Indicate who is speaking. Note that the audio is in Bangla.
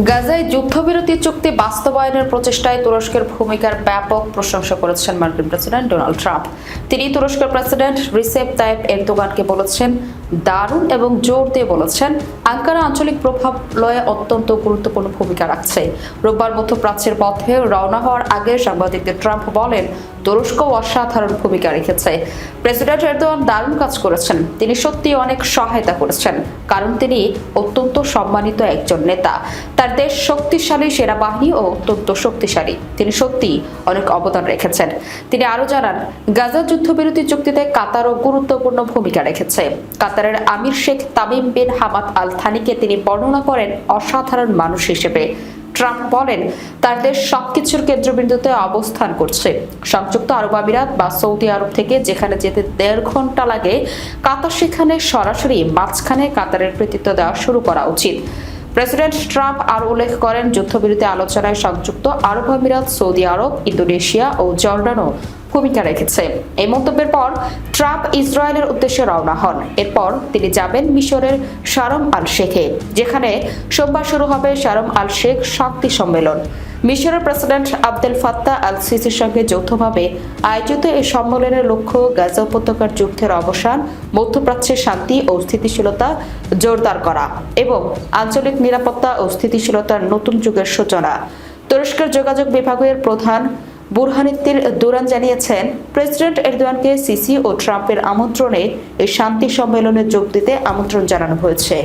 Speaker 1: গাজায় যুদ্ধবিরতি চুক্তি বাস্তবায়নের প্রচেষ্টায় তুরস্কের ভূমিকার ব্যাপক প্রশংসা করেছেন মার্কিন প্রেসিডেন্ট ডোনাল্ড ট্রাম্প। তিনি তুরস্কের প্রেসিডেন্ট রিসেপ তাইপ এরদোগানকে বলেছেন দারুণ এবং জোর দিয়ে বলেছেন, আঙ্কারা আঞ্চলিক প্রভাব লয়ে অত্যন্ত গুরুত্বপূর্ণ ভূমিকা রাখছে। রোববার মধ্যপ্রাচ্যের পথে রওনা হওয়ার আগে সাংবাদিকদের ট্রাম্প বলেন, তুরস্ক অসাধারণ ভূমিকা রেখেছে। প্রেসিডেন্ট এরদোয়ান দারুণ কাজ করেছেন। তিনি সত্যি অনেক সহায়তা করেছেন, কারণ তিনি অত্যন্ত সম্মানিত একজন নেতা। তার দেশ শক্তিশালী সেনাবাহিনী ও অত্যন্ত শক্তিশালী। তিনি সত্যি অনেক অবদান রেখেছেন। তিনি আরও জানান, গাজা যুদ্ধবিরতি চুক্তিতে কাতারও গুরুত্বপূর্ণ ভূমিকা রেখেছে। কাতারের আমির Sheikh Tamim bin Hamad Al থানিকে তিনি বর্ণনা করেন অসাধারণ মানুষ হিসেবে। ট্রাম্প বলেন, তার দেশ সবকিছুর কেন্দ্রবিন্দুতে অবস্থান করছে। সংযুক্ত আরব আমিরাত বা সৌদি আরব থেকে যেখানে যেতে দেড় ঘণ্টা লাগে, কাতার সেখানে সরাসরি মাঝখানে কাতারের কৃতিত্ব দেওয়া শুরু করা উচিত। প্রেসিডেন্ট ট্রাম্প আরও উল্লেখ করেন, যুদ্ধবিরতি আলোচনায় সংযুক্ত আরব আমিরাত, সৌদি আরব, ইন্দোনেশিয়া ও জর্ডানও ভূমিকা রেখেছে। এই মন্তব্যের পর ট্রাম্প ইসরায়েলের উদ্দেশ্যে রওনা হন। এরপর তিনি যাবেন মিশরের শারম আল শেখে যেখানে সোমবার শুরু হবে শারম আল শেখ শান্তি সম্মেলন। মিশরের প্রেসিডেন্ট আবদেল ফাত্তা আল সিসির সঙ্গে যৌথভাবে আয়োজিত এই সম্মেলনের লক্ষ্য গাজা উপত্যকার যুদ্ধের অবসান, মধ্যপ্রাচ্যের শান্তি ও স্থিতিশীলতা জোরদার করা এবং আঞ্চলিক নিরাপত্তা ও স্থিতিশীলতার নতুন যুগের সূচনা। তুরস্কের যোগাযোগ বিভাগের প্রধান বুরহানিত্তির দুরান জানিয়েছেন, প্রেসিডেন্ট এরদোয়ানকে সিসি ও ট্রাম্পের আমন্ত্রণে এই শান্তি সম্মেলনে যোগ দিতে আমন্ত্রণ জানানো হয়েছে।